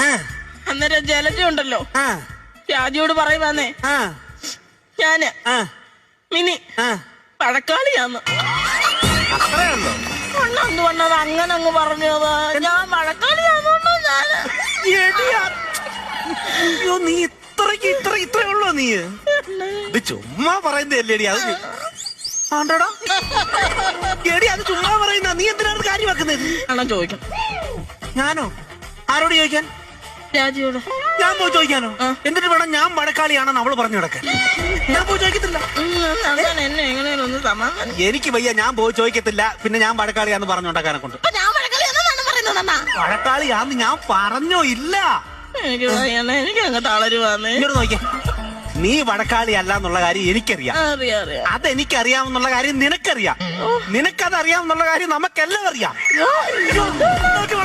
ആ, അന്നേരം ജലജ ഉണ്ടല്ലോ. ആ, രാജുവോട് പറയുവാന്നേ. ഞാൻ മിനി ആ. പഴക്കാളിയാന്ന് ഒന്നെന്ത് വന്നത് അങ്ങനെ അങ്ങ് പറഞ്ഞത്. ഞാൻ ഞാൻ. എടിയാ. അയ്യോ നീ ഇത്രക്ക് ഇത്ര ഇത്രേ ഉള്ളോ നീ? ഇത് ചുമ്മാ പറയുന്നതല്ലേടി അത് ആണ്ടോടാ? എടി അത് ചുമ്മാ പറയുന്ന നീ എന്തിനാണ് കാര്യമാക്കുന്നത്? ആണോ ചോദിക്കാം ഞാനോ? ആരോട് ചോദിക്കാൻ? രാജുവോട് ഞാൻ പോയി ചോദിക്കാനോ. എന്നിട്ട് വേണം ഞാൻ മഴക്കാളിയാണെന്ന് അവൾ പറഞ്ഞു കിടക്കാൻ ഞാൻ പോയി ചോദിക്കത്തില്ല. അങ്ങനെ എന്നെ എങ്ങനെയാലും ഒന്ന് സമാധാനം. എനിക്ക് വയ്യ ഞാൻ പോയി ചോദിക്കത്തില്ല. പിന്നെ ഞാൻ മഴക്കാളിയാന്ന് പറഞ്ഞുണ്ടാക്കാനെ കൊണ്ട് അപ്പൊ ഞാൻ പറയുന്നത് അണ്ണാ? മഴക്കാളിയാന്ന് ഞാൻ പറഞ്ഞോ ഇല്ല. എനിക്ക് വയ്യണ്ണ എനിക്ക് അങ്ങ് തളരുവാന്നേ. ഇങ്ങോട്ട് നോക്കിയേ. നീ വടക്കാളി അല്ല എന്നുള്ള കാര്യം എനിക്കറിയാം. അറിയാം അറിയാം. അതെനിക്കറിയാമെന്നുള്ള കാര്യം നിനക്കറിയാം. നിനക്കത് അറിയാമെന്നുള്ള കാര്യം നമുക്കെല്ലാം അറിയാം നോക്കി?